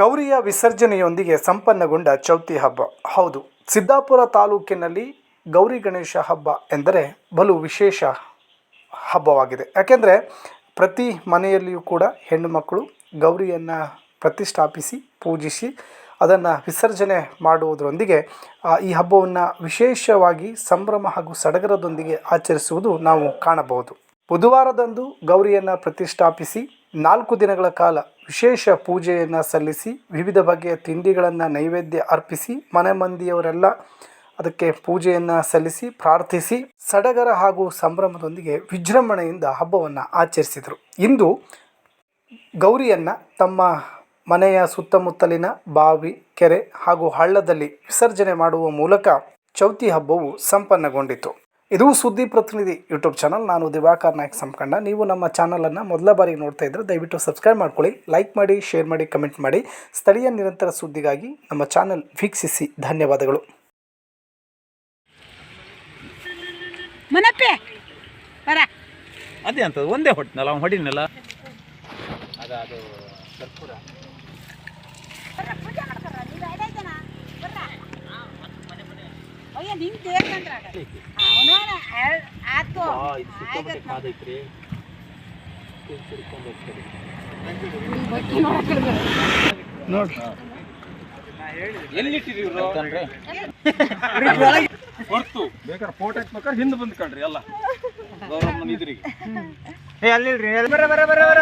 ಗೌರಿಯ ವಿಸರ್ಜನೆಯೊಂದಿಗೆ ಸಂಪನ್ನಗೊಂಡ ಚೌತಿ ಹಬ್ಬ. ಹೌದು, ಸಿದ್ದಾಪುರ ತಾಲೂಕಿನಲ್ಲಿ ಗೌರಿ ಗಣೇಶ ಹಬ್ಬ ಎಂದರೆ ಬಲು ವಿಶೇಷ ಹಬ್ಬವಾಗಿದೆ. ಯಾಕೆಂದರೆ ಪ್ರತಿ ಮನೆಯಲ್ಲಿಯೂ ಕೂಡ ಹೆಣ್ಣು ಮಕ್ಕಳು ಗೌರಿಯನ್ನು ಪ್ರತಿಷ್ಠಾಪಿಸಿ, ಪೂಜಿಸಿ ಅದನ್ನು ವಿಸರ್ಜನೆ ಮಾಡುವುದರೊಂದಿಗೆ ಈ ಹಬ್ಬವನ್ನು ವಿಶೇಷವಾಗಿ ಸಂಭ್ರಮ ಹಾಗೂ ಸಡಗರದೊಂದಿಗೆ ಆಚರಿಸುವುದು ನಾವು ಕಾಣಬಹುದು. ಬುಧವಾರದಂದು ಗೌರಿಯನ್ನು ಪ್ರತಿಷ್ಠಾಪಿಸಿ ನಾಲ್ಕು ದಿನಗಳ ಕಾಲ ವಿಶೇಷ ಪೂಜೆಯನ್ನು ಸಲ್ಲಿಸಿ ವಿವಿಧ ಬಗೆಯ ತಿಂಡಿಗಳನ್ನು ನೈವೇದ್ಯ ಅರ್ಪಿಸಿ ಮನೆ ಮಂದಿಯವರೆಲ್ಲ ಅದಕ್ಕೆ ಪೂಜೆಯನ್ನು ಸಲ್ಲಿಸಿ ಪ್ರಾರ್ಥಿಸಿ ಸಡಗರ ಹಾಗೂ ಸಂಭ್ರಮದೊಂದಿಗೆ ವಿಜೃಂಭಣೆಯಿಂದ ಹಬ್ಬವನ್ನು ಆಚರಿಸಿದರು. ಇಂದು ಗೌರಿಯನ್ನು ತಮ್ಮ ಮನೆಯ ಸುತ್ತಮುತ್ತಲಿನ ಬಾವಿ, ಕೆರೆ ಹಾಗೂ ಹಳ್ಳದಲ್ಲಿ ವಿಸರ್ಜನೆ ಮಾಡುವ ಮೂಲಕ ಚೌತಿ ಹಬ್ಬವು ಸಂಪನ್ನಗೊಂಡಿತು. ಇದು ಸುದ್ದಿ ಪ್ರತಿನಿಧಿ ಯೂಟ್ಯೂಬ್ ಚಾನಲ್. ನಾನು ದಿವಾಕರ್ ನಾಯಕ್ ಸಂಕಂಡ ನೀವು ನಮ್ಮ ಚಾನಲನ್ನು ಮೊದಲ ಬಾರಿಗೆ ನೋಡ್ತಾ ಇದ್ದರೆ ದಯವಿಟ್ಟು ಸಬ್ಸ್ಕ್ರೈಬ್ ಮಾಡ್ಕೊಳ್ಳಿ ಲೈಕ್ ಮಾಡಿ ಶೇರ್ ಮಾಡಿ ಕಮೆಂಟ್ ಮಾಡಿ. ಸ್ಥಳೀಯ ನಿರಂತರ ಸುದ್ದಿಗಾಗಿ ನಮ್ಮ ಚಾನಲ್ ವೀಕ್ಷಿಸಿ. ಧನ್ಯವಾದಗಳು. ಮನಪ್ಪೆ ಬರ. ಅದೇ ಅಂತ ಒಂದೇ ಹೊಟ್ಟಿನಲ್ಲ ಅವ್ನು ಹೊಡಿನಲ್ಲ. ಅಯ್ಯ ನಿಂಗೆ ತೇರ್ಕಂದ್ರ ಅವನು ಆತು ಕಾದೈತ್ರಿ ಎಲ್ಲಿಟ್ಟಿರಿ ಹೊರ್ತು. ಬೇಕಾದ್ರೆ ಫೋಟೋ ಹಾಕ್ಬೇಕಾದ್ರೆ ಹಿಂದೆ ಬಂದು ಕಣ್ರಿ ಎಲ್ಲ. ಗೌರಮ್ಮನ ಇದ್ರಿಗೆ ಏ ಅಲ್ಲಿಲ್ರಿ. ಎಲ್ಲಿ ಬರ ಬರ ಬರ ಬರ.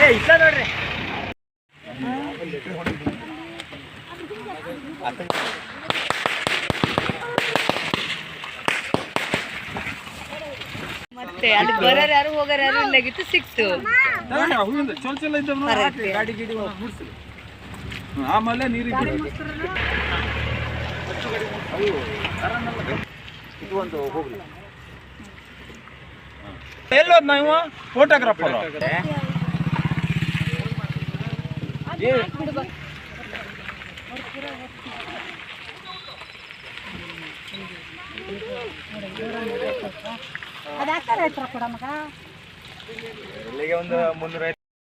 ಏ ಇಲ್ಲ ನೋಡ್ರಿ. ಮತ್ತೆ ಅಲ್ಲಿ ಬರೋರು ಯಾರು ಹೋಗೋರು ಯಾರು ಇಲ್ಲಾಗಿತ್ತು ಸಿಕ್ತು. ಚೊಲ ಚೊಲ ಗಾಡಿ ಗಿಡಿ ಆಮೇಲೆ ನೀರಿಗೆ. ಇದು ಒಂದು ಹೋಗ್ಲಿ ಎಲ್ಲೋದ್ ನಾವು ಫೋಟೋಗ್ರಾಫರ್ ಅದು ಹಾಕ್ತಾರ ಆಯ್ತರ ಕೊಡ ಮಗ ಇಲ್ಲಿಗೆ ಒಂದು ಮುನ್ನೂರ